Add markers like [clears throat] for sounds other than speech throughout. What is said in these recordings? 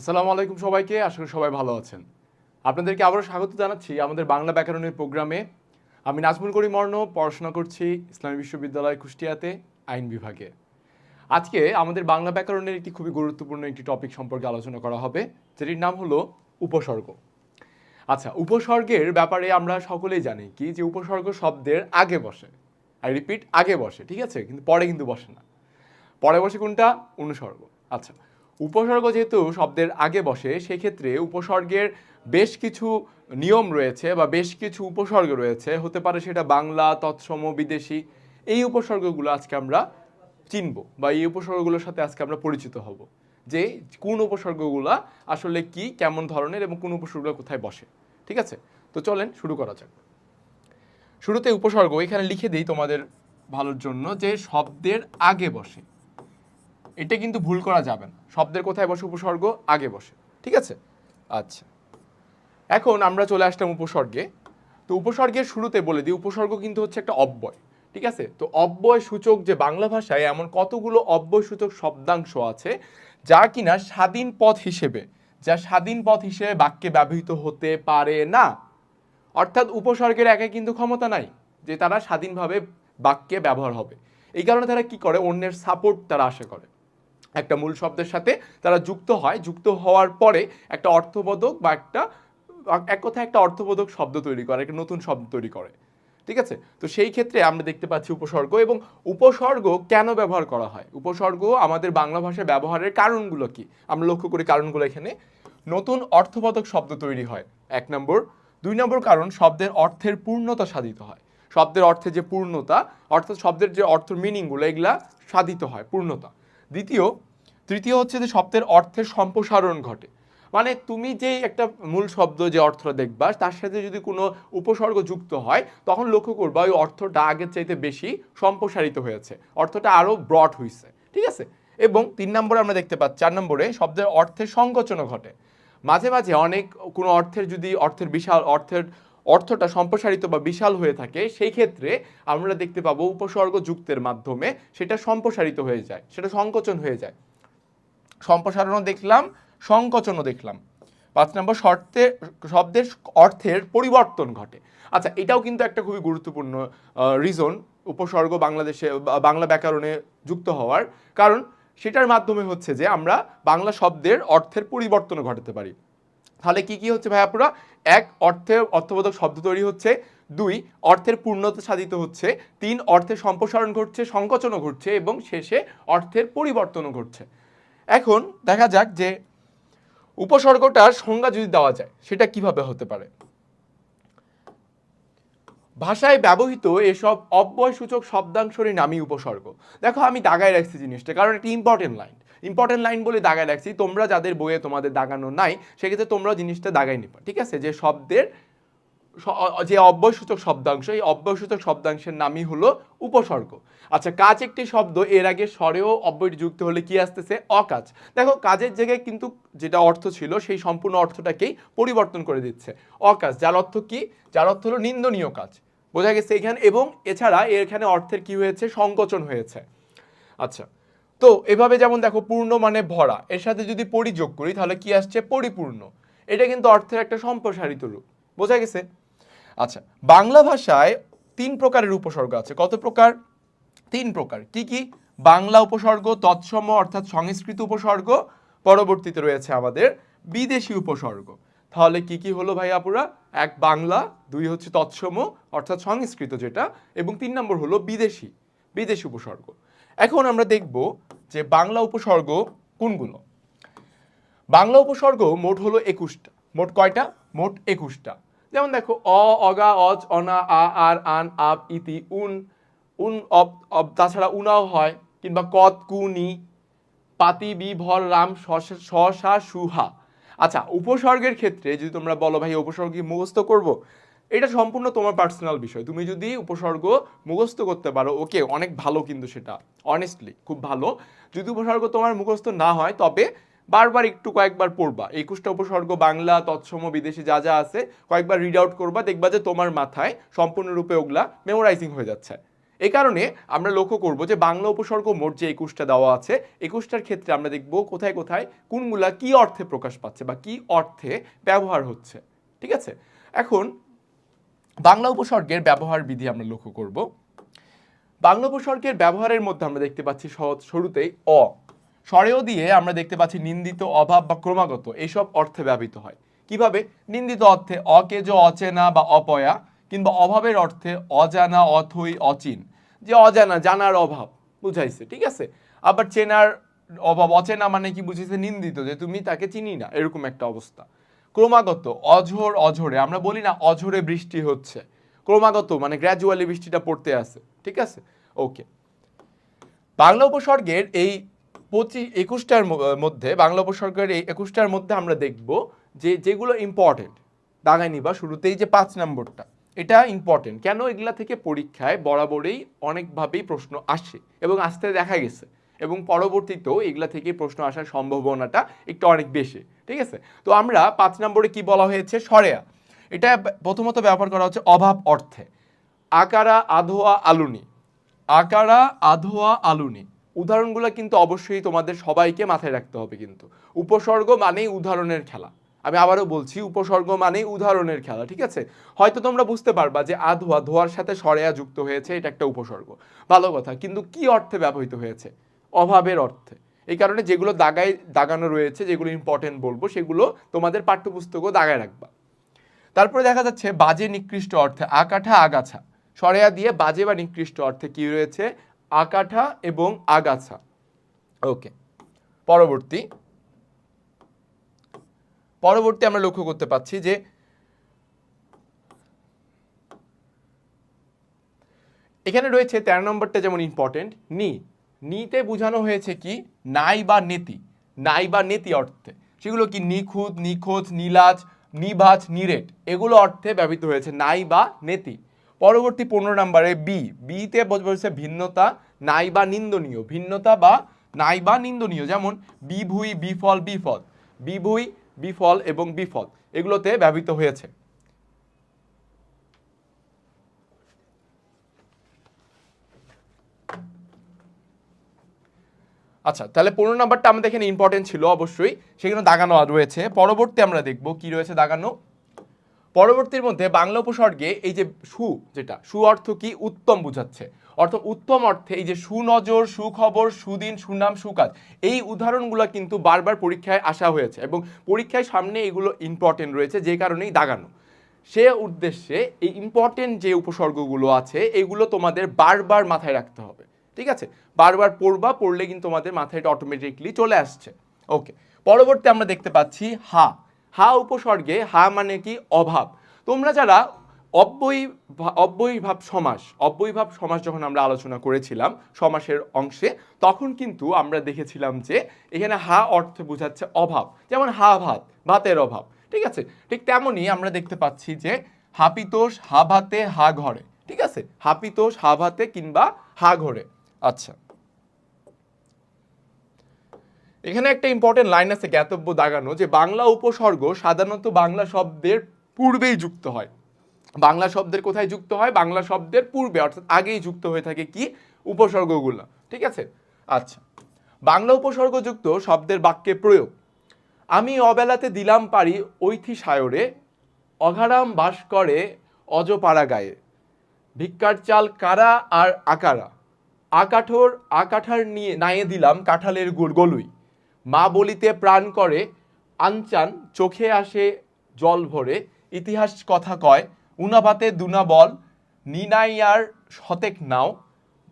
আসসালামু আলাইকুম সবাইকে, আশা করি সবাই ভালো আছেন। আপনাদেরকে আবারও স্বাগত জানাচ্ছি আমাদের বাংলা ব্যাকরণের প্রোগ্রামে। আমি নাজমুল করিম মর্ণ পড়াশোনা করছি ইসলামী বিশ্ববিদ্যালয় কুষ্টিয়াতে আইন বিভাগে। আজকে আমাদের বাংলা ব্যাকরণের একটি খুবই গুরুত্বপূর্ণ একটি টপিক সম্পর্কে আলোচনা করা হবে, যেটির নাম হলো উপসর্গ। আচ্ছা উপসর্গের ব্যাপারে আমরা সকলেই জানি কি, যে উপসর্গ শব্দের আগে বসে। আই রিপিট আগে বসে, ঠিক আছে? কিন্তু পরে কিন্তু বসে না। পরে বসে কোনটা? অনুসর্গ। আচ্ছা উপসর্গ যেহেতু শব্দের আগে বসে, সেক্ষেত্রে উপসর্গের বেশ কিছু নিয়ম রয়েছে বা বেশ কিছু উপসর্গ রয়েছে। হতে পারে সেটা বাংলা, তৎসম, বিদেশি। এই উপসর্গগুলো আজকে আমরা চিনব বা এই উপসর্গগুলোর সাথে আজকে আমরা পরিচিত হব যে কোন উপসর্গগুলো আসলে কি, কেমন ধরনের এবং কোন উপসর্গগুলো কোথায় বসে। ঠিক আছে? তো চলেন শুরু করা যাক। শুরুতে উপসর্গ, এখানে লিখে দিই তোমাদের ভালোর জন্য যে শব্দের আগে বসে। এটা কিন্তু ভুল করা যাবে না। শব্দের কোথায় বসে উপসর্গ? আগে বসে। ঠিক আছে? আচ্ছা। এখন আমরা চলে আসলাম উপসর্গে। তো উপসর্গের শুরুতে বলে দিই, উপসর্গ কিন্তু হচ্ছে একটা অব্যয়। ঠিক আছে? তো অব্যয় সূচক যে বাংলা ভাষায় এমন কতগুলো অব্যয় সূচক শব্দাংশ আছে, যা কিনা স্বাধীন পথ হিসেবে, যা স্বাধীন পথ হিসেবে বাক্যে ব্যবহৃত হতে পারে না। অর্থাৎ উপসর্গের একে কিন্তু ক্ষমতা নাই, যে তারা স্বাধীনভাবে বাক্যে ব্যবহার হবে। এই কারণে তারা কি করে? অন্যের সাপোর্ট তারা আশা করে। একটা মূল শব্দের সাথে তারা যুক্ত হয়। যুক্ত হওয়ার পরে একটা অর্থবোধক বা একটা, এক কথায় একটা অর্থবোধক শব্দ তৈরি করে, একটা নতুন শব্দ তৈরি করে। ঠিক আছে? তো সেই ক্ষেত্রে আমরা দেখতে পাচ্ছি উপসর্গ এবং উপসর্গ কেন ব্যবহার করা হয়? উপসর্গ আমাদের বাংলা ভাষায় ব্যবহারের কারণগুলো কি? আমরা লক্ষ্য করি কারণগুলো এখানে। নতুন অর্থবোধক শব্দ তৈরি হয়, এক নম্বর। দুই নম্বর কারণ, শব্দের অর্থের পূর্ণতা সাধিত হয়। শব্দের অর্থে যে পূর্ণতা, অর্থাৎ শব্দের যে অর্থ মিনিংগুলো এগুলা সাধিত হয়, পূর্ণতা। দ্বিতীয়, তৃতীয় হচ্ছে যে শব্দের অর্থের সম্প্রসারণ ঘটে। মানে তুমি যে একটা মূল শব্দ যে অর্থ দেখবা, তার সাথে যদি কোনো উপসর্গ যুক্ত হয়, তখন লক্ষ্য করবা ওই অর্থটা আগের চাইতে বেশি সম্প্রসারিত হয়েছে। অর্থটা আরও ব্রড হয়েছে ঠিক আছে? এবং তিন নম্বরে আমরা দেখতে পাচ্ছি, চার নম্বরে শব্দের অর্থের সংকোচনও ঘটে। মাঝে মাঝে অনেক কোনো অর্থের যদি অর্থের বিশাল অর্থের অর্থটা সম্প্রসারিত বা বিশাল হয়ে থাকে, সেই ক্ষেত্রে আমরা দেখতে পাবো উপসর্গ যুক্তের মাধ্যমে সেটা সম্প্রসারিত হয়ে যায়, সেটা সংকোচন হয়ে যায়। সম্প্রসারণও দেখলাম, সংকোচনও দেখলাম। পাঁচ নম্বর শর্তে, শব্দের অর্থের পরিবর্তন ঘটে। আচ্ছা এটাও কিন্তু একটা খুবই গুরুত্বপূর্ণ রিজন উপসর্গ বাংলাদেশে বাংলা ব্যাকরণে যুক্ত হওয়ার। কারণ সেটার মাধ্যমে হচ্ছে যে আমরা বাংলা শব্দের অর্থের পরিবর্তন ঘটাতে পারি। তাহলে কি কি হচ্ছে ভাইয়াপুরা এক অর্থে অর্থবোধক শব্দ তৈরি হচ্ছে। দুই, অর্থের পূর্ণতা সাধিত হচ্ছে। তিন, অর্থের সম্প্রসারণ ঘটছে, সংকোচনও ঘটছে এবং শেষে অর্থের পরিবর্তনও ঘটছে। এখন দেখা যাক যে উপসর্গটার সংজ্ঞা যদি দেওয়া যায়, সেটা কীভাবে হতে পারে? ভাষায় ব্যবহৃত এসব অব্যয়সূচক শব্দাংশেরই নামই উপসর্গ। দেখো আমি দাগায় রাখছি জিনিসটা, কারণ একটি ইম্পর্টেন্ট লাইন ইম্পর্টেন্ট লাইন বলে দাগায় রাখছি, তোমরা যাদের বইয়ে তোমাদের দাগানো নাই, সেক্ষেত্রে তোমরা জিনিসটা দাগাই নিবা, ঠিক আছে? যে শব্দের যে অব্যয়সূচক শব্দাংশ, এই অব্যয়সূচক শব্দাংশের নামই হলো উপসর্গ। আচ্ছা কাজ একটি শব্দ, এর আগে স্বরেও অব্যয়টি যুক্ত হলে কি আসতেছে? অকাজ। দেখো, কাজের জায়গায় কিন্তু যেটা অর্থ ছিল, সেই সম্পূর্ণ অর্থটাকেই পরিবর্তন করে দিচ্ছে। অকাজ, যার অর্থ কি? যার অর্থ হলো নিন্দনীয় কাজ। বোঝা গেছে এখানে, এবং এছাড়া এখানে অর্থের কি হয়েছে? সংকোচন হয়েছে। আচ্ছা তো এভাবে যেমন দেখো পূর্ণ মানে ভরা, এর সাথে যদি পরিযোগ করি তাহলে কি আসছে? পরিপূর্ণ। এটা কিন্তু অর্থের একটা সম্প্রসারিত রূপ। বোঝা গেছে? আচ্ছা বাংলা ভাষায় তিন প্রকারের উপসর্গ আছে। কত প্রকার? তিন প্রকার। কি কি? বাংলা উপসর্গ, তৎসম অর্থাৎ সংস্কৃত উপসর্গ, পরবর্তীতে রয়েছে আমাদের বিদেশি উপসর্গ। তাহলে কি কি হলো ভাই আপুরা? এক, বাংলা, দুই হচ্ছে তৎসম অর্থাৎ সংস্কৃত যেটা, এবং তিন নম্বর হলো বিদেশি বিদেশি উপসর্গ। এখন আমরা দেখব যে বাংলা উপসর্গ কোনগুলো? বাংলা উপসর্গ মোট হলো একুশটা। মোট কয়টা? মোট একুশটা। যেমন দেখো, অ, অগা, অজ, অনা, আ, আর, আন আপ ইতি, উন। উন অব তাছাড়া উনাও হয়, কিংবা কত কুনি পাতি, বি, ভর, রাম শসা সুহা আচ্ছা উপসর্গের ক্ষেত্রে যদি তোমরা বলো, ভাই উপসর্গ মুখস্থ করব? এটা সম্পূর্ণ তোমার পার্সোনাল বিষয়। তুমি যদি উপসর্গ মুখস্থ করতে পারো ওকে অনেক ভালো কিন্তু সেটা অনেস্টলি খুব ভালো। যদি উপসর্গ তোমার মুখস্থ না হয়, তবে বারবার একটু কয়েকবার পড়বা। একুশটা উপসর্গ, বাংলা, তৎসম, বিদেশি যা যা আছে, কয়েকবার রিড আউট করবা, দেখবা যে তোমার মাথায় সম্পূর্ণরূপে ওগুলা মেমোরাইজিং হয়ে যাচ্ছে। এই কারণে আমরা লক্ষ্য করব যে বাংলা উপসর্গ মোট যে একুশটা দেওয়া আছে, একুশটার ক্ষেত্রে আমরা দেখব কোথায় কোথায় কোনগুলা কি অর্থে প্রকাশ পাচ্ছে বা কি অর্থে ব্যবহার হচ্ছে। ঠিক আছে? এখন বাংলা উপসর্গের ব্যবহার বিধি আমরা লক্ষ্য করব। বাংলা উপসর্গের ব্যবহারের মধ্যে আমরা দেখতে পাচ্ছি সহজ শুরুতেই অ। স্বরেও দিয়ে আমরা দেখতে পাচ্ছি নিন্দিত, অভাব বা ক্রমাগত এইসব অর্থে ব্যবহৃত হয়। কীভাবে? নিন্দিত অর্থে অকেজ অচেনা বা অপয়া, কিংবা অভাবের অর্থে অজানা অথই অচিন। যে অজানা, জানার অভাব, বুঝাইছে, ঠিক আছে? আবার চেনার অভাব, অচেনা মানে কি বুঝেছে নিন্দিত, যে তুমি তাকে চিনি না, এরকম একটা অবস্থা। ক্রমাগত, অঝোর, অঝোরে, আমরা বলি না অঝোরে বৃষ্টি হচ্ছে, ক্রমাগত মানে গ্র্যাজুয়ালি বৃষ্টিটা পড়তে আছে, ঠিক আছে? ওকে বাংলা উপসর্গের এই পঁচিশ, একুশটার মধ্যে, বাংলা উপসর্গের এই একুশটার মধ্যে আমরা দেখব যে যেগুলো ইম্পর্টেন্ট দাগাই নিবা শুরুতেই যে পাঁচ নম্বরটা, এটা ইম্পর্টেন্ট কেন এগুলা থেকে পরীক্ষায় বরাবরই অনেকভাবেই প্রশ্ন আসে এবং আসতে দেখা গেছে? এবং পরবর্তীতেও এগুলা থেকে প্রশ্ন আসার সম্ভাবনাটা একটু অনেক বেশি, ঠিক আছে? তো আমরা পাঁচ নম্বরে কি বলা হয়েছে? সরেয়া। এটা প্রথমত ব্যবহার করা হচ্ছে অভাব অর্থে। আকারা, আধোয়া, আলুনি। আকারা, আধোয়া, আলুনি। উদাহরণগুলো কিন্তু অবশ্যই তোমাদের সবাইকে মাথায় রাখতে হবে কিন্তু। উপসর্গ মানেই উদাহরণের খেলা। আমি আবারও বলছি, উপসর্গ মানেই উদাহরণের খেলা, ঠিক আছে? হয়তো তোমরা বুঝতে পারবা যে আধোয়া, ধোয়ার সাথে সরেয়া যুক্ত হয়েছে, এটা একটা উপসর্গ। ভালো কথা, কিন্তু কি অর্থে ব্যবহৃত হয়েছে? অভাবের অর্থে। এই কারণে যেগুলো দাগায় দাগানো রয়েছে, যেগুলো ইম্পর্টেন্ট বলব, সেগুলো তোমাদের পাঠ্যপুস্তকও দাগায় রাখবা। তারপরে দেখা যাচ্ছে বাজে নিকৃষ্ট অর্থে, আকাঠা আগাছা। সরেয়া দিয়ে বাজে বা নিকৃষ্ট অর্থে কি রয়েছে? আকাঠা এবং আগাছা। ওকে পরবর্তী। পরবর্তী আমরা লক্ষ্য করতে পাচ্ছি যে এখানে রয়েছে তেরো নম্বরটা যেমন ইম্পর্টেন্ট নি। নিতে বোঝানো হয়েছে কি? নাই বা নেতি। নাই বা নেতি অর্থে। সেগুলো কি? নিখুঁত, নিখোঁজ, নীলাজ নিভাজ নিরেট। এগুলো অর্থে ব্যবহৃত হয়েছে নাই বা নেতি। পরবর্তী পনেরো নম্বরে বি। বিতে বলছে ভিন্নতা, নাই বা নিন্দনীয়। ভিন্নতা বা নাই বা নিন্দনীয়। যেমন বিভুই, বিফল বিফল। বিভুই, বিফল এবং বিফল। এগুলোতে ব্যবহৃত হয়েছে। আচ্ছা তাহলে পনেরো নাম্বারটা আমাদের এখানে ইম্পর্টেন্ট ছিল অবশ্যই, সেখানে দাগানো রয়েছে। পরবর্তী আমরা দেখব কি রয়েছে দাগানো। পরবর্তীর মধ্যে বাংলা উপসর্গে এই যে সু যেটা, সু অর্থ কি? উত্তম বুঝাচ্ছে। অর্থ উত্তম অর্থে এই যে সুনজর, সুখবর, সুদিন, সুনাম, সুকাজ, এই উদাহরণগুলো কিন্তু বারবার পরীক্ষায় আসা হয়েছে এবং পরীক্ষায় সামনে এগুলো ইম্পর্টেন্ট রয়েছে, যে কারণেই দাগানো। সে উদ্দেশ্যে এই ইম্পর্টেন্ট যে উপসর্গগুলো আছে, এগুলো তোমাদের বারবার মাথায় রাখতে হবে। ঠিক আছে? বারবার পড়বা, পড়লে কিন্তু তোমাদের মাথায় এটা অটোমেটিকলি চলে আসছে। ওকে পরবর্তী আমরা দেখতে পাচ্ছি হা। হা উপসর্গে, হা মানে কি? অভাব। তোমরা যারা অব্যয়ী অব্যয়ীভাব সমাস অব্যয়ীভাব সমাস যখন আমরা আলোচনা করেছিলাম সমাসের অংশে, তখন কিন্তু আমরা দেখেছিলাম যে এখানে হা অর্থে বোঝাচ্ছে অভাব। যেমন হা ভাত, ভাতের অভাব। ঠিক আছে? ঠিক তেমনই আমরা দেখতে পাচ্ছি যে হাপিতোষ হা ভাতে, হা ঘরে। ঠিক আছে? হাপিতোষ হা ভাতে কিংবা হা ঘরে। আচ্ছা। এখানে একটা ইম্পর্টেন্ট লাইন আছে জ্ঞাতব্য দাগানো যে বাংলা উপসর্গ সাধারণত বাংলা শব্দের পূর্বেই যুক্ত হয়। বাংলা শব্দের কোথায় যুক্ত হয়? বাংলা শব্দের পূর্বে, অর্থাৎ আগেই যুক্ত হয়ে থাকে কি? উপসর্গগুলো, ঠিক আছে? আচ্ছা। বাংলা উপসর্গযুক্ত শব্দের বাক্যে প্রয়োগ। আমি অবেলাতে দিলাম পারি ঐথি সায়রে অঘারাম বাস করে অজপাড়া গায়ে ভিক্ষার চাল কারা আর আকারা? আকাঠোর, আকাঠার নিয়ে নাইয়ে দিলাম কাঁঠালের গুড় গলুই মা বলিতে প্রাণ করে, আনচান, চোখে আসে জল ভরে, ইতিহাস কথা কয় উনাভাতে দুনা বল, নিনাইয়ার শতেক নাও,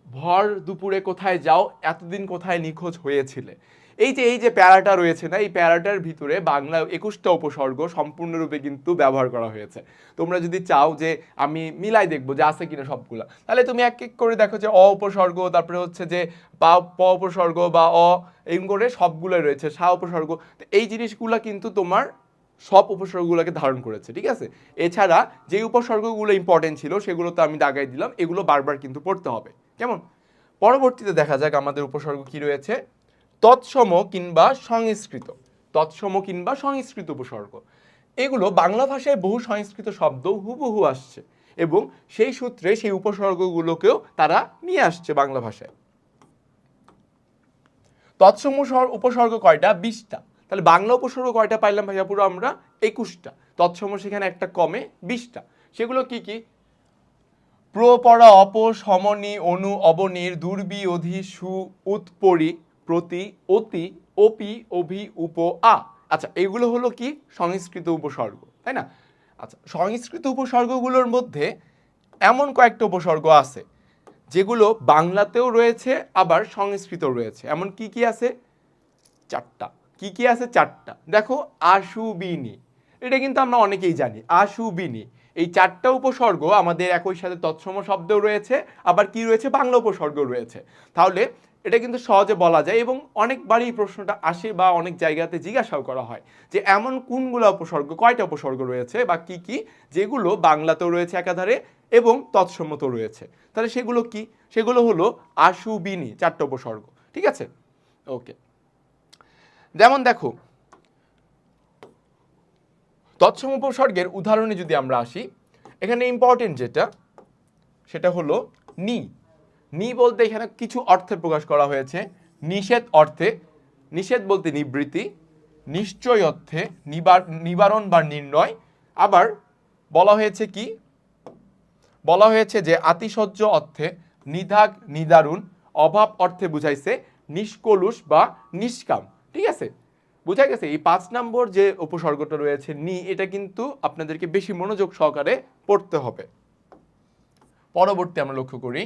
ভর দুপুরে কোথায় যাও, এতদিন কোথায় নিখোঁজ হয়েছিলে। এই যে এই যে প্যারাটা রয়েছে না, এই প্যারাটার ভিতরে বাংলা একুশটা উপসর্গ সম্পূর্ণরূপে কিন্তু ব্যবহার করা হয়েছে। তোমরা যদি চাও যে, আমি মিলাই দেখব যে আছে কিনা সবগুলা। তাহলে তুমি এক এক করে দেখো যে, অ উপসর্গ, তারপরে হচ্ছে যে পা প উপসর্গ বা অ, এরকম করে সবগুলো রয়েছে, সা উপসর্গ। এই জিনিসগুলো কিন্তু তোমার সব উপসর্গগুলোকে ধারণ করেছে, ঠিক আছে? এছাড়া যে উপসর্গগুলো ইম্পর্টেন্ট ছিল, সেগুলো তো আমি দাগাই দিলাম, এগুলো বারবার কিন্তু পড়তে হবে। কেমন? পরবর্তীতে দেখা যাক আমাদের উপসর্গ কি রয়েছে। তৎসম কিংবা সংস্কৃত, তৎসম কিংবা সংস্কৃত উপসর্গ। এগুলো বাংলা ভাষায় বহু সংস্কৃত শব্দ হুবহু আসছে এবং সেই সূত্রে সেই উপসর্গগুলোকেও তারা নিয়ে আসছে বাংলা ভাষায়। তৎসম উপসর্গ কয়টা? বিশটা। তাহলে বাংলা উপসর্গ কয়টা পাইলাম ভাইয়া? পুরো আমরা একুশটা। তৎসম সেখানে একটা কমে বিশটা। সেগুলো কি কি? প্রপরা অপ সমনি অনু, অবনির, দুর্বি, অধি, সু, উৎপরি প্রতি, অতি, অপি, অভি, উপ, আ। আচ্ছা এগুলো হলো কি? সংস্কৃত উপসর্গ, তাই না? আচ্ছা সংস্কৃত উপসর্গগুলোর মধ্যে এমন কয়েকটা উপসর্গ আছে, যেগুলো বাংলাতেও রয়েছে, আবার সংস্কৃতও রয়েছে। এমন কি কি আছে? চারটা। কি কি আছে? চারটা। দেখো, আশুবিনি। এটা কিন্তু আমরা অনেকেই জানি, আশুবিনি। এই চারটা উপসর্গ আমাদের একই সাথে তৎসম শব্দও রয়েছে, আবার কি রয়েছে? বাংলা উপসর্গ রয়েছে। তাহলে এটা কিন্তু সহজে বলা যায় এবং অনেকবারই প্রশ্নটা আসে বা অনেক জায়গাতে জিজ্ঞাসাও করা হয় যে এমন কোনগুলো উপসর্গ, কয়টা উপসর্গ রয়েছে বা কি কি, যেগুলো বাংলাতেও রয়েছে একাধারে এবং তৎসম্মত রয়েছে। তাহলে সেগুলো কি? সেগুলো হলো আশুবিনি, চারটা উপসর্গ। ঠিক আছে? ওকে। যেমন দেখো, তৎসম উপসর্গের উদাহরণে যদি আমরা আসি, এখানে ইম্পর্টেন্ট যেটা, সেটা হলো নি। নি বলতে এখানে কিছু অর্থে প্রকাশ করা হয়েছে। নিষেধ অর্থে, নিষেধ বলতে নিবৃত্তি, নিশ্চয় অর্থে, নিবার, নিবারণ বা নির্ণয়। আবার বলা হয়েছে কি? বলা হয়েছে যে আতিশয্য অর্থে নিধাক, নিদারুণ, অভাব অর্থে বুঝাইছে নিষ্কলুষ বা নিষ্কাম। ঠিক আছে? বুঝা গেছে, এই পাঁচ নম্বর যে উপসর্গটা রয়েছে নি, এটা কিন্তু আপনাদেরকে বেশি মনোযোগ সহকারে পড়তে হবে। পরবর্তী আমরা লক্ষ্য করি।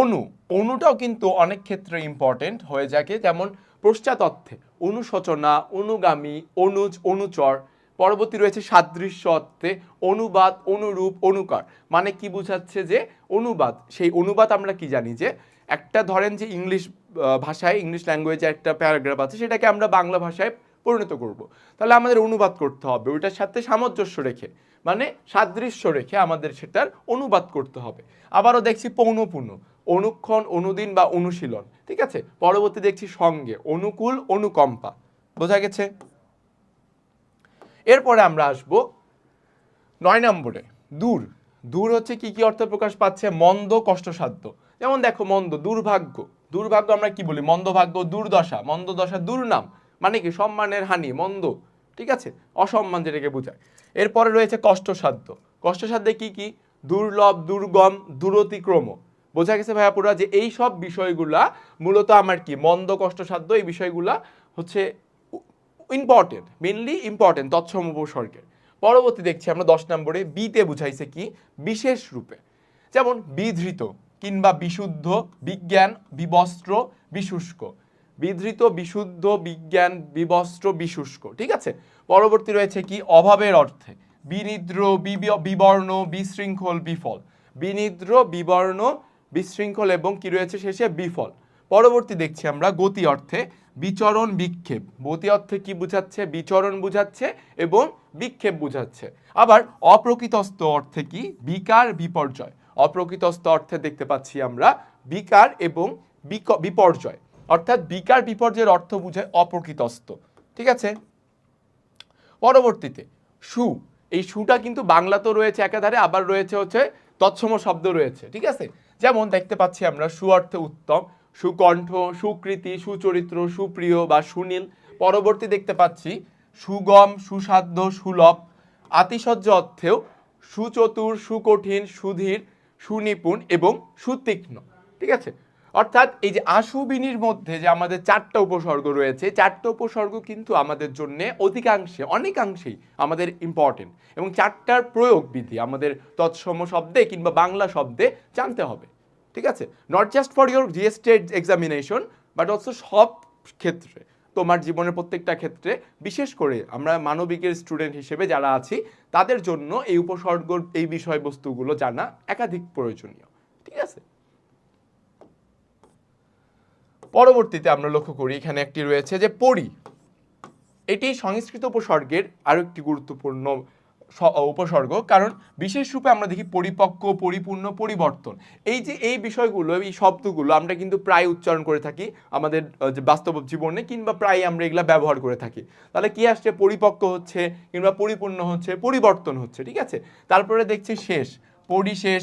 অনু, অনুটাও কিন্তু অনেক ক্ষেত্রে ইম্পর্টেন্ট হয়ে থাকে যেমন পশ্চাতত্থে অনুশোচনা, অনুগামী, অনুজ, অনুচর। পরবর্তী রয়েছে সাদৃশ্য অর্থে অনুবাদ, অনুরূপ, অনুকার। মানে কি বোঝাচ্ছে যে অনুবাদ, সেই অনুবাদ আমরা কি জানি যে একটা ধরেন যে ইংলিশ ভাষায়, ইংলিশ ল্যাঙ্গুয়েজে একটা প্যারাগ্রাফ আছে, সেটাকে আমরা বাংলা ভাষায় পরিণত করব। তাহলে আমাদের অনুবাদ করতে হবে, ওইটার সাথে সামঞ্জস্য রেখে মানে সাদৃশ্য রেখে আমাদের সেটার অনুবাদ করতে হবে। আবারও দেখছি পৌনপুন। অনুক্ষণ, অনুদিন বা অনুশীলন। ঠিক আছে? পরবর্তী দেখছি সঙ্গে, অনুকূল, অনুকম্পা। বোঝা গেছে? এরপরে আমরা আসব নয় নম্বরে, দূর। দূর হচ্ছে কি কি অর্থে প্রকাশ পাচ্ছে? মন্দ, কষ্টসাধ্য। যেমন দেখো, মন্দ, দুর্ভাগ্য। দুর্ভাগ্য আমরা কি বলি? মন্দভাগ্য দুর্দশা। মন্দদশা দুর্নাম। মানে কি? সম্মানের হানি, মন্দ। ঠিক আছে? অসম্মান যেটাকে বোঝায়। এরপরে রয়েছে কষ্টসাধ্য। কষ্টসাধ্যে কি কি? দুর্লভ, দুর্গম, দূরতিক্রম। বোঝা গেছে ভাইয়া পুরা যে এই সব বিষয়গুলা মূলত আমার কি মন্দ, কষ্টসাধ্য এই বিষয়গুলা হচ্ছে ইম্পর্টেন্ট মেনলি ইম্পর্টেন্ট তৎসম উপসর্গের। পরবর্তী দেখছি আমরা দশ নম্বরে বিতে বুঝাইছে কি? বিশেষ রূপে। যেমন বিধৃত কিংবা বিশুদ্ধ, বিজ্ঞান, বিবস্ত্র, বিশুষ্ক। বিধৃত, বিশুদ্ধ, বিজ্ঞান, বিবস্ত্র, বিশুষ্ক, ঠিক আছে? পরবর্তী রয়েছে কি? অভাবের অর্থে। বিনিদ্র বিবর্ণ, বিশৃঙ্খল, বিফল। বিনিদ্র, বিবর্ণ বিশৃঙ্খল এবং কি রয়েছে শেষে? বিফল। পরবর্তী দেখছি আমরা গতি অর্থে বিচরণ বিক্ষেপ। গতি অর্থে কি বুঝাচ্ছে? বিচরণ বুঝাচ্ছে এবং বিক্ষেপ বুঝাচ্ছে। আবার অপ্রকৃতস্থ অর্থে কি? বিকার বিপর্যয়। অপ্রকৃতস্থ অর্থে দেখতে পাচ্ছি আমরা বিকার এবং বিপর্যয়। অর্থাৎ বিকার বিপর্যয়ের অর্থ বুঝায় অপ্রকৃতস্থ। ঠিক আছে? পরবর্তীতে, সু। এই সুটা কিন্তু বাংলাতেও রয়েছে একাধারে, আবার রয়েছে হচ্ছে তৎসম শব্দ রয়েছে। ঠিক আছে? যেমন দেখতে পাচ্ছি আমরা সু অর্থে উত্তম, সুকণ্ঠ, সুকৃতি, সুচরিত্র, সুপ্রিয় বা সুনীল। পরবর্তী দেখতে পাচ্ছি সুগম, সুসাধ্য, সুলভ, আতিশয্য অর্থেও সুচতুর, সুকঠিন, সুধীর, সুনিপুণ এবং সুতীক্ষ্ণ। ঠিক আছে? অর্থাৎ এই যে আশুবিনীর মধ্যে যে আমাদের চারটা উপসর্গ রয়েছে, চারটা উপসর্গ কিন্তু আমাদের জন্য অধিকাংশে, অনেকাংশেই আমাদের ইম্পর্টেন্ট এবং চারটার প্রয়োগ বিধি আমাদের তৎসম শব্দে কিংবা বাংলা শব্দে জানতে হবে। ঠিক আছে? নট জাস্ট ফর ইয়োর জিএসটেড এক্সামিনেশন বাট অলসো সব ক্ষেত্রে, তোমার জীবনের প্রত্যেকটা ক্ষেত্রে, বিশেষ করে আমরা মানবিকের স্টুডেন্ট হিসেবে যারা আছি, তাদের জন্য এই উপসর্গ এই বিষয়বস্তুগুলো জানা একাধিক প্রয়োজনীয়। ঠিক আছে? পরবর্তীতে আমরা লক্ষ্য করি, এখানে একটি রয়েছে যে পরি। এটি সংস্কৃত উপসর্গের আরও একটি গুরুত্বপূর্ণ উপসর্গ। কারণ বিশেষ রূপে আমরা দেখি পরিপক্ক, পরিপূর্ণ, পরিবর্তন। এই যে, এই বিষয়গুলো, এই শব্দগুলো আমরা কিন্তু প্রায় উচ্চারণ করে থাকি আমাদের যে বাস্তব জীবনে কিংবা প্রায় আমরা এগুলা ব্যবহার করে থাকি। তাহলে কি আসছে? পরিপক্ক হচ্ছে কিংবা পরিপূর্ণ হচ্ছে, পরিবর্তন হচ্ছে, ঠিক আছে? তারপরে দেখছি শেষ। পরিশেষ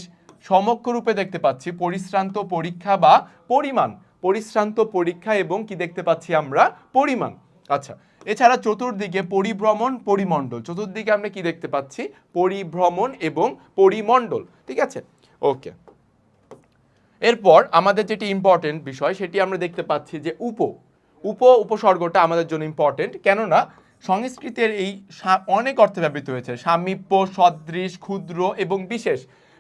সমক্ষ রূপে দেখতে পাচ্ছি, পরিশ্রান্ত, পরীক্ষা বা পরিমাণ। পরিশ্রান্ত পরীক্ষা এবং কি দেখতে পাচ্ছি আমরা? পরিমাণ। আচ্ছা এছাড়া চতুর্দিকে পরিভ্রমণ, পরিমণ্ডল। চতুর্দিকে আমরা কি দেখতে পাচ্ছি? পরিভ্রমণ এবং পরিমণ্ডল। ঠিক আছে? ওকে এরপর আমাদের যেটি ইম্পর্টেন্ট বিষয়, সেটি আমরা দেখতে পাচ্ছি যে উপ। উপ উপসর্গটা আমাদের জন্য ইম্পর্টেন্ট কেননা সংস্কৃতের এই অনেক অর্থে ব্যবহৃত হয়েছে। সামীপ্য, সদৃশ, ক্ষুদ্র এবং বিশেষ।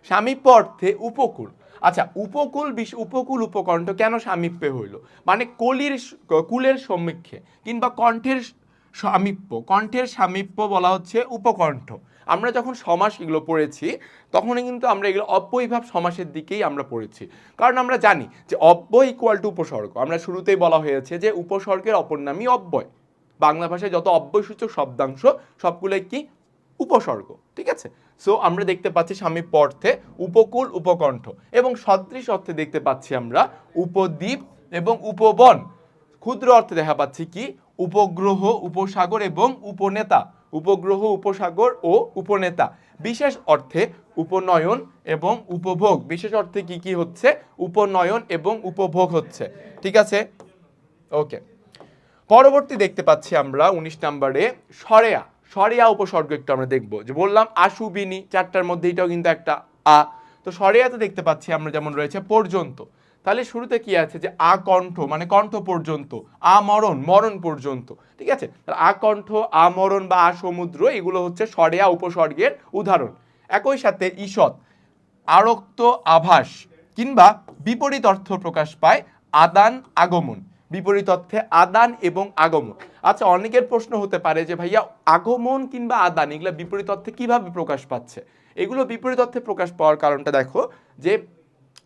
সামীপ্য অর্থে উপকূল। আচ্ছা উপকূল বিশ উপকূল উপকণ্ঠ কেন সামীপ্যে হইল? মানে কলির কুলের সমীক্ষে কিংবা কণ্ঠের সামীপ্য। কণ্ঠের সামীপ্য বলা হচ্ছে উপকণ্ঠ। আমরা যখন সমাস এগুলো পড়েছি, তখনই কিন্তু আমরা এগুলো অব্যয়ীভাব সমাসের দিকেই আমরা পড়েছি। কারণ আমরা জানি যে অব্যয় ইকুয়াল টু উপসর্গ। আমরা শুরুতেই বলা হয়েছে যে উপসর্গের অপর নামই অব্যয়। বাংলা ভাষায় যত অব্যয়সূচক শব্দাংশ, সবগুলোই কি? উপসর্গ। ঠিক আছে? সো আমরা দেখতে পাচ্ছি সামীপ্য অর্থে উপকূল, উপকণ্ঠ এবং সদৃশ অর্থে দেখতে পাচ্ছি আমরা উপদ্বীপ এবং উপবন। ক্ষুদ্র অর্থে দেখা পাচ্ছি কি? উপগ্রহ, উপসাগর এবং উপনেতা। উপগ্রহ, উপসাগর ও উপনেতা। বিশেষ অর্থে উপনয়ন এবং উপভোগ। বিশেষ অর্থে কি কি হচ্ছে? উপনয়ন এবং উপভোগ হচ্ছে। ঠিক আছে? ওকে পরবর্তী দেখতে পাচ্ছি আমরা উনিশ নম্বরে সরেয়া। সরেয়া উপসর্গ একটু আমরা দেখব। যে বললাম আশুবিনী চারটার মধ্যে এটাও কিন্তু একটা আ। তো সরেয়াতে দেখতে পাচ্ছি আমরা যেমন রয়েছে পর্যন্ত। তাহলে শুরুতে কি আছে? যে আ কণ্ঠ মানে কণ্ঠ পর্যন্ত আ মরণ মরণ পর্যন্ত, ঠিক আছে? আ কণ্ঠ আ মরণ বা আ সমুদ্র এগুলো হচ্ছে সরেয়া উপসর্গের উদাহরণ। একই সাথে ঈষৎ, আরক্ত আভাস কিংবা বিপরীত অর্থ প্রকাশ পায় আদান আগমন। বিপরীত অর্থে আদান এবং আগমন। আচ্ছা অনেকের প্রশ্ন হতে পারে যে, ভাইয়া, আগমন কিংবা আদান, এগুলো বিপরীত অর্থে কীভাবে প্রকাশ পাচ্ছে? এগুলো বিপরীত অর্থে প্রকাশ পাওয়ার কারণটা দেখো যে,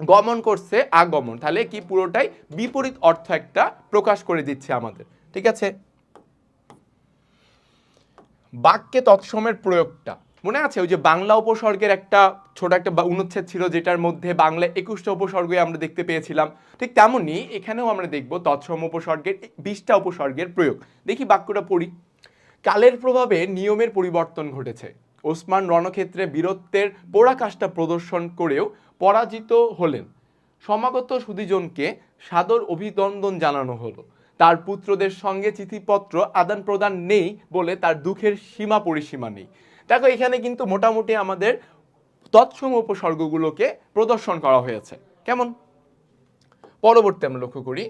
গমন করছে আগমন। তাহলে কি পুরোটাই বিপরীত অর্থ একটা প্রকাশ করে দিচ্ছে আমাদের। ঠিক আছে? বাক্যে তৎসমের প্রয়োগটা। মনে আছে ওই যে বাংলা উপসর্গের একটা ছোট একটা অনুচ্ছেদ ছিল যেটার মধ্যে বাংলা একুশটা উপসর্গই আমরা দেখতে পেয়েছিলাম? ঠিক তেমনই এখানেও আমরা দেখব তৎসম উপসর্গের বিশটা উপসর্গের প্রয়োগ। দেখি বাক্যটা পড়ি। কালের প্রভাবে নিয়মের পরিবর্তন ঘটেছে। ওসমান রণক্ষেত্রে বীরত্বের পোড়াকাশটা প্রদর্শন করেও পরাজিত হলেন। সমাগত সুদীজনকে সাদর অভিনন্দন জানানো হলো। তার পুত্রদের সঙ্গে চিঠিপত্র আদান প্রদান নেই বলে তার দুঃখের সীমা পরিসীমা নেই। দেখো, এখানে কিন্তু মোটামুটি আমাদের তৎসম উপসর্গগুলোকে প্রদর্শন করা হয়েছে। কেমন? পরবর্তী আমরা লক্ষ্য করি,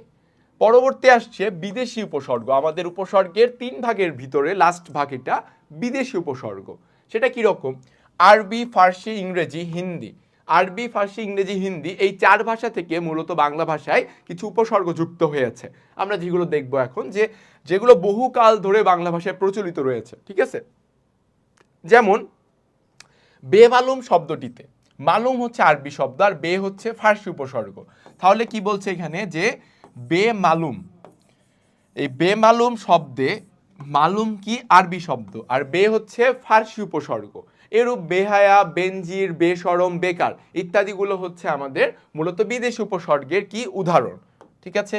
পরবর্তী আসছে বিদেশি উপসর্গ। আমাদের উপসর্গের তিন ভাগের ভিতরে লাস্ট ভাগ এটা বিদেশি উপসর্গ। সেটা কি রকম আরবি, ফার্সি, ইংরেজি, হিন্দি। আরবি, ফার্সি, ইংরেজি, হিন্দি এই চার ভাষা থেকে মূলত বাংলা ভাষায় কিছু উপসর্গ যুক্ত হয়েছে। আমরা যেগুলো দেখব এখন যে, যেগুলো বহুকাল ধরে বাংলা ভাষায় প্রচলিত রয়েছে, ঠিক আছে? যেমন বেমালুম শব্দটিতে। মালুম হচ্ছে আরবি শব্দ আর বে হচ্ছে ফার্সি উপসর্গ। তাহলে কি বলছে এখানে যে বেমালুম এই বেমালুম শব্দে, মালুম কি আরবি শব্দ? আর বে হচ্ছে ফার্সি উপসর্গ। এরূপ বেহায়া বেনজির বেসরম বেকার ইত্যাদিগুলো হচ্ছে আমাদের মূলত বিদেশি উপসর্গের কি উদাহরণ। ঠিক আছে?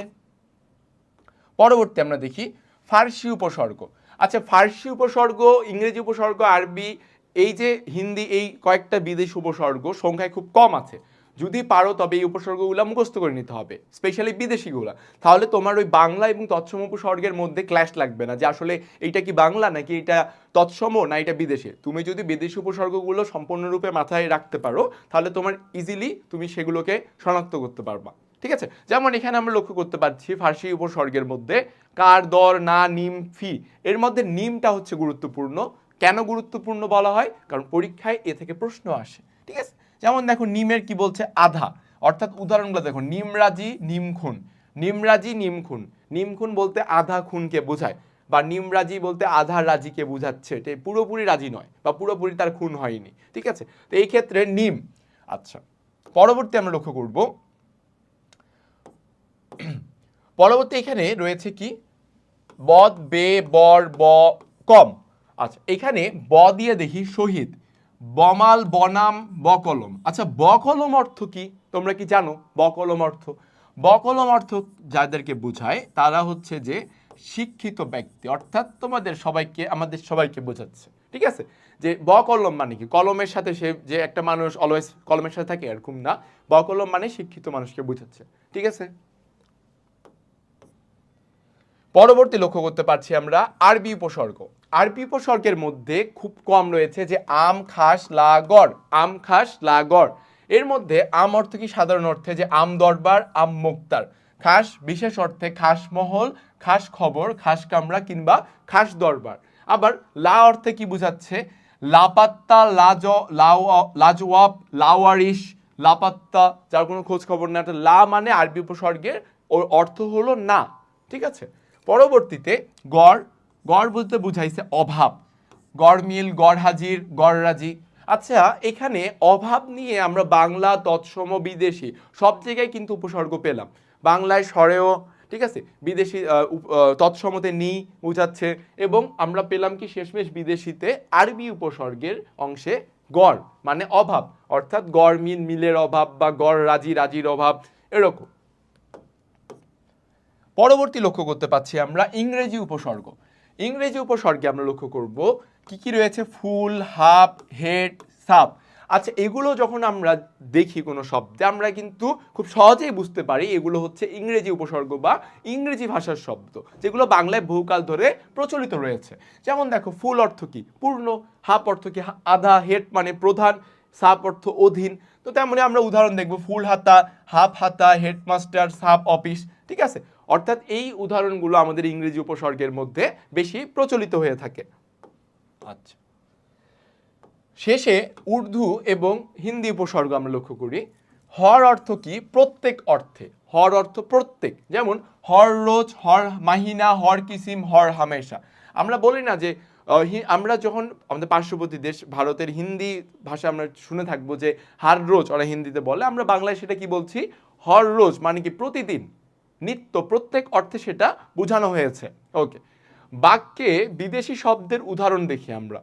পরবর্তী আমরা দেখি, ফার্সি উপসর্গ। আচ্ছা ফার্সি উপসর্গ, ইংরেজি উপসর্গ, আরবি, এই যে হিন্দি, এই কয়েকটা বিদেশি উপসর্গ সংখ্যায় খুব কম আছে। যদি পারো, তবে এই উপসর্গগুলো মুখস্থ করে নিতে হবে স্পেশালি বিদেশিগুলা। তাহলে তোমার ওই বাংলা এবং তৎসম উপসর্গের মধ্যে ক্ল্যাশ লাগবে না যে আসলে এইটা কি বাংলা নাকি এটা তৎসম না এটা বিদেশে। তুমি যদি বিদেশি উপসর্গগুলো সম্পূর্ণরূপে মাথায় রাখতে পারো, তাহলে তোমার ইজিলি তুমি সেগুলোকে শনাক্ত করতে পারবা। ঠিক আছে? যেমন এখানে আমরা লক্ষ্য করতে পারছি ফার্সি উপসর্গের মধ্যে কার, দর, না, নিম, ফি। এর মধ্যে নিমটা হচ্ছে গুরুত্বপূর্ণ। কেন গুরুত্বপূর্ণ বলা হয়? কারণ পরীক্ষায় এ থেকে প্রশ্ন আসে। ঠিক আছে? যেমন দেখো, নিমের কি বলছে? আধা। অর্থাৎ উদাহরণগুলো দেখো, নিমরাজি, নিমখুন। নিমরাজি, নিমখুন। নিমখুন বলতে আধা খুনকে বোঝায় বা নিমরাজি বলতে আধা রাজিকে বোঝাচ্ছে। এটা পুরোপুরি রাজি নয় বা পুরোপুরি তার খুন হয়নি। ঠিক আছে? তো এই ক্ষেত্রে নিম। আচ্ছা পরবর্তী আমরা লক্ষ্য করব [clears throat] পরবর্তী এখানে রয়েছে কি? বদ, বে, বর, ব, কম। আচ্ছা এখানে ব দিয়ে দেখি শহীদ বমাল, বনাম, বকলম। আচ্ছা বকলম অর্থ কি? তোমরা কি জানো বকলম অর্থ? বকলম অর্থ যাদেরকে বোঝায়, তারা হচ্ছে যে শিক্ষিত ব্যক্তি। অর্থাৎ তোমাদের সবাইকে, আমাদের সবাইকে বোঝাচ্ছে। ঠিক আছে? যে বকলম মানে কি? কলমের সাথে সে, যে একটা মানুষ অলওয়েজ কলমের সাথে থাকে, এরকম না। বকলম মানে শিক্ষিত মানুষকে বোঝাচ্ছে। ঠিক আছে? পরবর্তী লক্ষ্য করতে পারছি আমরা আরবি উপসর্গ। আরবি উপসর্গের মধ্যে খুব কম রয়েছে যে আম, খাস, লাগর। আম, খাস, লাগর। এর মধ্যে আম অর্থ কি? সাধারণ অর্থে যে আম দরবার, আম মুক্তার। খাস বিশেষ অর্থে খাস মহল, খাস খবর, খাস কামরা কিংবা খাস দরবার। আবার লা অর্থে কি বোঝাচ্ছে? লাপাত্তা, লাজ লাজওয়াব, লাওয়ারিশ, লাপাত্তা, যার কোনো খোঁজ খবর না লা মানে আরবি উপসর্গের ওর অর্থ হলো না। ঠিক আছে? পরবর্তীতে গড় গড় বলতে বুঝাইছে অভাব। গড় মিল, গড় হাজির, গড় রাজি। আচ্ছা এখানে অভাব নিয়ে আমরা বাংলা, তৎসম, বিদেশি সব জায়গায় কিন্তু উপসর্গ পেলাম। বাংলায় স্বরেও, ঠিক আছে? বিদেশি তৎসমতে নি বুঝাচ্ছে এবং আমরা পেলাম কি শেষমেশ বিদেশিতে আরবি উপসর্গের অংশে গড় মানে অভাব। অর্থাৎ গড়, মিল, মিলের অভাব বা গড়, রাজি, রাজির অভাব, এরকম। পরবর্তী লক্ষ্য করতে পাচ্ছি আমরা ইংরেজি উপসর্গ। ইংরেজি উপসর্গে আমরা লক্ষ্য করব কি কি রয়েছে? ফুল, হাফ, হেড সাপ আচ্ছা এগুলো যখন আমরা দেখি কোনো শব্দে, আমরা কিন্তু খুব সহজেই বুঝতে পারি এগুলো হচ্ছে ইংরেজি উপসর্গ বা ইংরেজি ভাষার শব্দ, যেগুলো বাংলায় বহুকাল ধরে প্রচলিত রয়েছে। যেমন দেখো, ফুল অর্থ কি? পূর্ণ, হাফ অর্থ কি? আধা, হেড মানে প্রধান সাপ অর্থ অধীন। তো তেমনি আমরা উদাহরণ দেখব, ফুল হাতা, হাফ হাতা, হেডমাস্টার সাপ অফিস, ঠিক আছে? অর্থাৎ এই উদাহরণগুলো আমাদের ইংরেজি উপসর্গের মধ্যে বেশি প্রচলিত হয়ে থাকে। আচ্ছা। শেষে উর্দু এবং হিন্দি উপসর্গ আমরা লক্ষ্য করি। হর অর্থ কি? প্রত্যেক অর্থে। হর অর্থ প্রত্যেক। যেমন হর রোজ হর মাহিনা হর কিসিম হর হামেশা। আমরা বলি না যে আমরা যখন আমাদের পার্শ্ববর্তী দেশ ভারতের হিন্দি ভাষা আমরা শুনে থাকব যে হার রোজ ওরা হিন্দিতে বলে আমরা বাংলায় সেটা কি বলছি? হর রোজ মানে কি প্রতিদিন। নিত্য প্রত্যেক অর্থে সেটা বোঝানো হয়েছে। ওকে বাক্যে বিদেশি শব্দের উদাহরণ দেখি আমরা।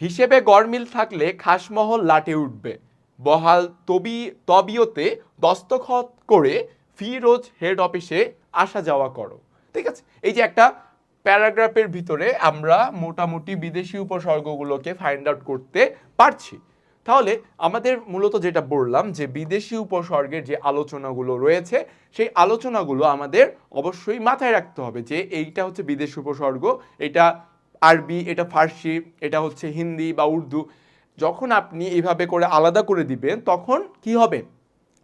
হিসেবে গরমিল থাকলে খাসমহল লাটে উঠবে। বহাল তবি, তবিয়তে দস্তখত করে ফি রোজ হেড অফিসে আসা যাওয়া করো। ঠিক আছে? এই যে একটা প্যারাগ্রাফের ভিতরে আমরা মোটামুটি বিদেশি উপসর্গগুলোকে ফাইন্ড আউট করতে পারছি। তাহলে আমাদের মূলত যেটা বললাম যে বিদেশি উপসর্গের যে আলোচনাগুলো রয়েছে, সেই আলোচনাগুলো আমাদের অবশ্যই মাথায় রাখতে হবে যে এইটা হচ্ছে বিদেশি উপসর্গ, এটা আরবি, এটা ফার্সি, এটা হচ্ছে হিন্দি বা উর্দু। যখন আপনি এভাবে করে আলাদা করে দিবেন, তখন কি হবে?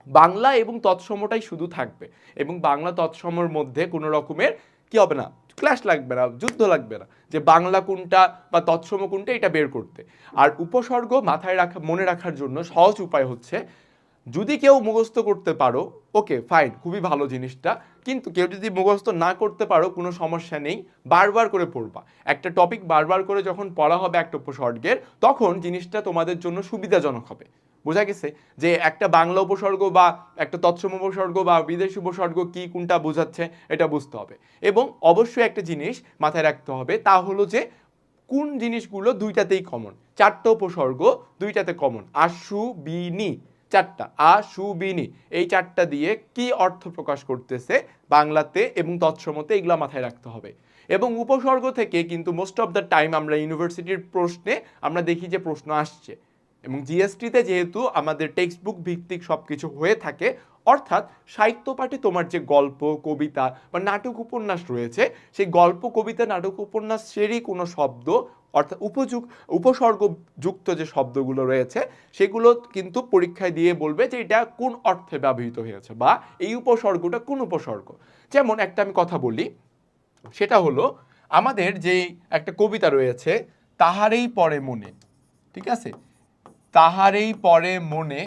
বাংলা এবং তৎসমটাই শুধু থাকবে এবং বাংলা তৎসমর মধ্যে কোনো রকমের কি হবে না? ক্লাশ লাগবে না, যুদ্ধ লাগবে না, যে বাংলা কোনটা বা তৎসম কোনটা এটা বের করতে। আর উপসর্গ মাথায় রাখা, মনে রাখার জন্য সহজ উপায় হচ্ছে, যদি কেউ মুখস্থ করতে পারো ওকে ফাইন খুবই ভালো জিনিসটা, কিন্তু কেউ যদি মুখস্থ না করতে পারো, কোনো সমস্যা নেই, বারবার করে পড়বা। একটা টপিক বারবার করে যখন পড়া হবে একটা উপসর্গের, তখন জিনিসটা তোমাদের জন্য সুবিধাজনক হবে। বোঝা গেছে যে একটা বাংলা উপসর্গ বা একটা তৎসম উপসর্গ বা বিদেশি উপসর্গ কি কোনটা বোঝাচ্ছে এটা বুঝতে হবে। এবং অবশ্যই একটা জিনিস মাথায় রাখতে হবে তা হলো যে কোন জিনিসগুলো দুইটাতেই কমন চারটা উপসর্গ দুইটাতে কমন আশু বিনি চারটা। আশু বিনি এই চারটা দিয়ে কি অর্থ প্রকাশ করতেছে বাংলাতে এবং তৎসমতে এগুলো মাথায় রাখতে হবে। এবং উপসর্গ থেকে কিন্তু মোস্ট অফ দ্য টাইম আমরা ইউনিভার্সিটির প্রশ্নে আমরা দেখি যে প্রশ্ন আসছে। এবং জিএসটিতে যেহেতু আমাদের টেক্সট বুক ভিত্তিক সব কিছু হয়ে থাকে, অর্থাৎ সাহিত্য পাঠে তোমার যে গল্প, কবিতা বা নাটক উপন্যাস রয়েছে, সেই গল্প, কবিতা, নাটক উপন্যাসেরই কোনো শব্দ, অর্থাৎ উপযুক উপসর্গযুক্ত যে শব্দগুলো রয়েছে, সেগুলো কিন্তু পরীক্ষায় দিয়ে বলবে যে এটা কোন অর্থে ব্যবহৃত হয়েছে বা এই উপসর্গটা কোন উপসর্গ। যেমন একটা আমি কথা বলি, সেটা হলো আমাদের যে একটা কবিতা রয়েছে, তাহারেই পরে মনে, ঠিক আছে? তাহারেই পরে মনে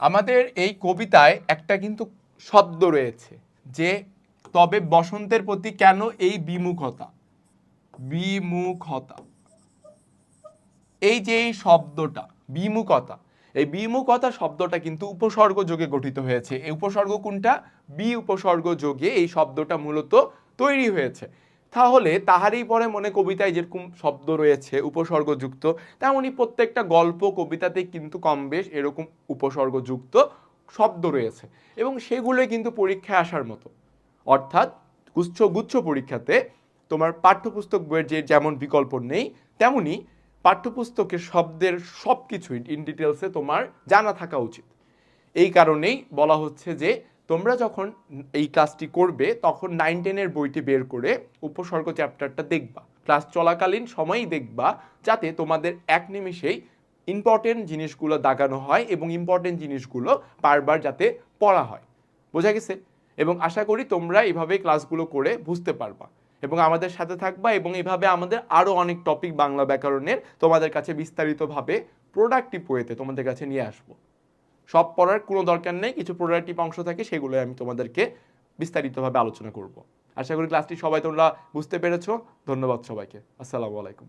আমাদের এই কবিতায় একটা কিন্তু শব্দ রয়েছে যে তবে বসন্তের প্রতি কেন এই বিমুখতা? বিমুখতা। এই যে এই শব্দটা, বিমুখতা, এই বিমুখতা শব্দটা কিন্তু উপসর্গ যোগে গঠিত হয়েছে। এই উপসর্গ কোনটা? বি উপসর্গ যোগে এই শব্দটা মূলত তৈরি হয়েছে। তাহলে তাহারই পরে মনে কবিতায় যেরকম শব্দ রয়েছে, উপসর্গযুক্ত তেমনই প্রত্যেকটা গল্প কবিতাতে কিন্তু কম বেশ এরকম উপসর্গযুক্ত শব্দ রয়েছে। এবং সেগুলোই কিন্তু পরীক্ষায় আসার মতো। অর্থাৎ গুচ্ছ গুচ্ছ পরীক্ষাতে তোমার পাঠ্যপুস্তক বইয়ের যে যেমন বিকল্প নেই, তেমনি পাঠ্যপুস্তকের শব্দের সব কিছুই ইন ডিটেলসে তোমার জানা থাকা উচিত। এই কারণেই বলা হচ্ছে যে তোমরা যখন এই ক্লাসটি করবে, তখন নাইন টেনের বইটি বের করে উপসর্গ চ্যাপ্টারটা দেখবা। ক্লাস চলাকালীন সময়ই দেখবা, যাতে তোমাদের এক নিমিষেই ইম্পর্টেন্ট জিনিসগুলো দাগানো হয় এবং ইম্পর্টেন্ট জিনিসগুলো বারবার যাতে পড়া হয়। বোঝা গেছে? এবং আশা করি তোমরা এইভাবে ক্লাসগুলো করে বুঝতে পারবা। এবং আমাদের সাথে থাকবা এবং এভাবে আমাদের আরও অনেক টপিক বাংলা ব্যাকরণের তোমাদের কাছে বিস্তারিতভাবে প্রোডাক্টিভ ওয়েতে তোমাদের কাছে নিয়ে আসব। সব পড়ার কোনো দরকার নেই, কিছু প্রোডাক্টিভ অংশ থাকে সেগুলো আমি তোমাদেরকে বিস্তারিতভাবে আলোচনা করব। আশা করি ক্লাসটি সবাই তোমরা বুঝতে পেরেছ। ধন্যবাদ সবাইকে। আসসালামু আলাইকুম।